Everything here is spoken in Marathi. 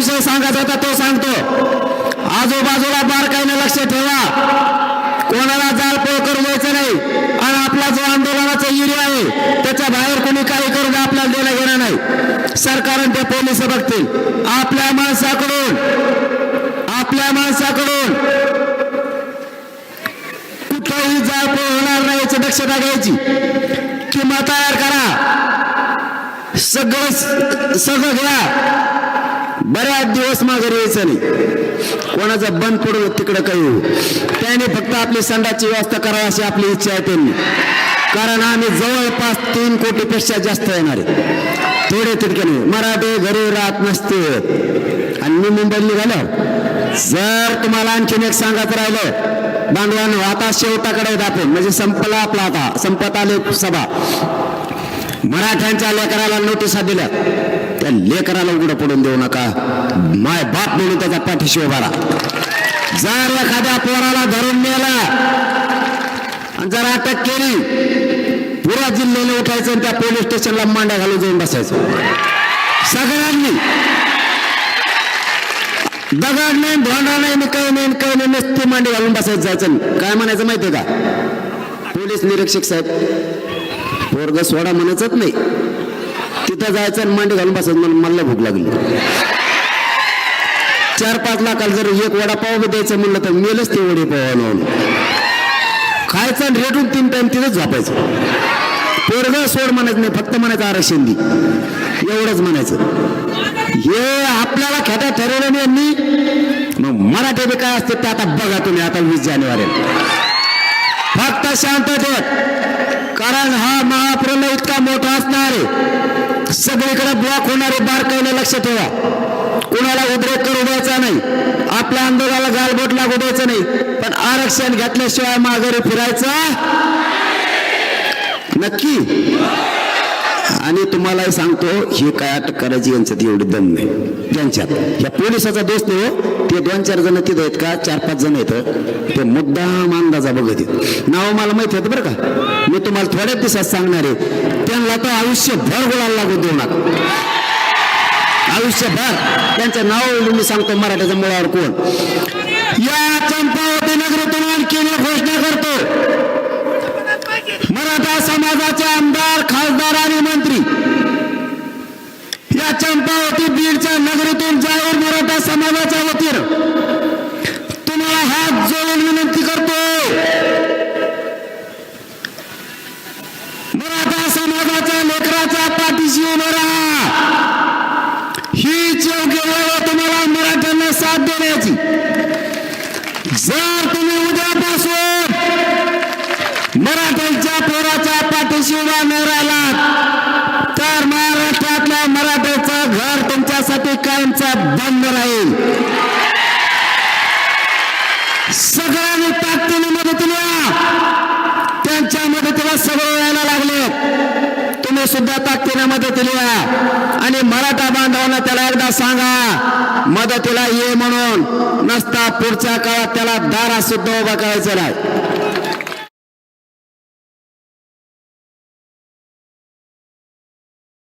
विषय सांगायचा होता तो सांगतो. आजूबाजूला बारकाईने लक्ष ठेवा. कोणाला जाळपोळ करू द्यायचं नाही. आणि आपला जो आंदोलनाचा एरिया आहे त्याच्या बाहेर कोणी काही करून आपल्याला देणं घेणं नाही. सरकारन ते पोलीस बघतील. आपल्या माणसाकडून आपल्या माणसाकडून कुठलाही जाळपोळ होणार नाही याची दक्षता घ्यायची. किंवा तयार करा. सगळं सगळं घ्या. बऱ्याच दिवस माघारी यायचं नाही. कोणाचं बंद पडू तिकडं काही होऊ त्याने फक्त आपली संडाची व्यवस्था करावी अशी आपली इच्छा आहे त्यांनी. कारण आम्ही जवळपास तीन कोटीपेक्षा जास्त येणार आहे. थोडे तितके नाही. मराठे घरी राहत नसते. आणि मी मुंबईत निघालो जर तुम्हाला आणखीन एक सांगत राहिलं बांधवांनो आता शेवटाकडे आहेत आपण. म्हणजे संपला आपला आता. संपत आले सभा. मराठ्यांच्या लेकराला नोटिसा दिल्या. त्या लेकराला उघडं पडून देऊ नका. माय बाप म्हणून त्याचा पाठीशी उभा जर एखाद्या पोराला धरून नेला आणि जर अटक केली पुरा जिल्ह्याने उठायचं आणि त्या पोलीस स्टेशनला मांड्या घालून जाऊन बसायचं. सगळ्यांनी. दगड नाही धोंडा नाही मी काही नाही काही नाही नसते मांडी घालून बसायचं जायचं काय म्हणायचं माहितीये का? पोलीस निरीक्षक साहेब पोरग सोडा म्हणायचंच नाही. तिथं जायचं आणि मांडी घालून बसायचं म्हणून मला भूक लागली. चार पाच लाखाला जर एक वडापाव बी द्यायचं म्हणलं तर मेलच ते वडेपाव खायचं आणि रेटून तीन टाइम तिथंच झोपायचं. पोरग सोड म्हणायचं नाही फक्त म्हणायचं आरक्षण दी. एवढंच म्हणायचं. हे आपल्याला खेटा ठरवलं नाही यांनी. मग मराठी बी काय असते ते आता बघा तुम्ही आता वीस जानेवारी. फक्त शांततेत. कारण हा महाप्रलय इतका मोठा असणार आहे. सगळीकडे ब्लॉक होणारे बारकाईने लक्ष ठेवा. कुणाला उद्रेक करू द्यायचा नाही. आपल्या आंदोलनाला गालबोट लागू द्यायचं नाही. पण आरक्षण घेतल्याशिवाय माघारी फिरायचं नक्की. आणि तुम्हालाही सांगतो हे काय अटक करायची यांच्यात एवढी दम नाही. त्यांच्यात या पोलिसाचा दोष नाही हो. ते दोन चार जण तिथं आहेत का? चार पाच जण आहेत. ते मुद्दाम अंदाजा बघत आहेत. नाव मला माहिती आहेत बरं का? मी तुम्हाला थोड्याच दिवसात सांगणार आहे. त्यांना तर आयुष्यभर बोलायला लागू देऊ नका. आयुष्यभर. त्यांचं नाव मी सांगतो मराठ्याच्या मुळावर कोण. या चंपावती नगरीतून आणखी घोषणा करतो. मराठा समाजाच्या लेकराच्या पाठीशी उभं हीच योग्य वेळ तुम्हाला मराठ्यांना साथ देण्याची. जर तुम्ही उद्यापासून मराठ्यांच्या पोराच्या पाठीशी उभा न राहिलात तर महाराष्ट्रातल्या मराठ्याचं घर तुमच्यासाठी कायमचा बंद राहील सगळ्यांनी ताकदीने मदतीला या. त्यांच्या मदतीला सगळे यायला लागले तुम्ही सुद्धा ताकदीने मदतीला या. आणि मराठा बांधवांना त्याला एकदा सांगा मदतीला ये म्हणून नसता पुढच्या काळात त्याला दारा सुद्धा उभा करायचं नाही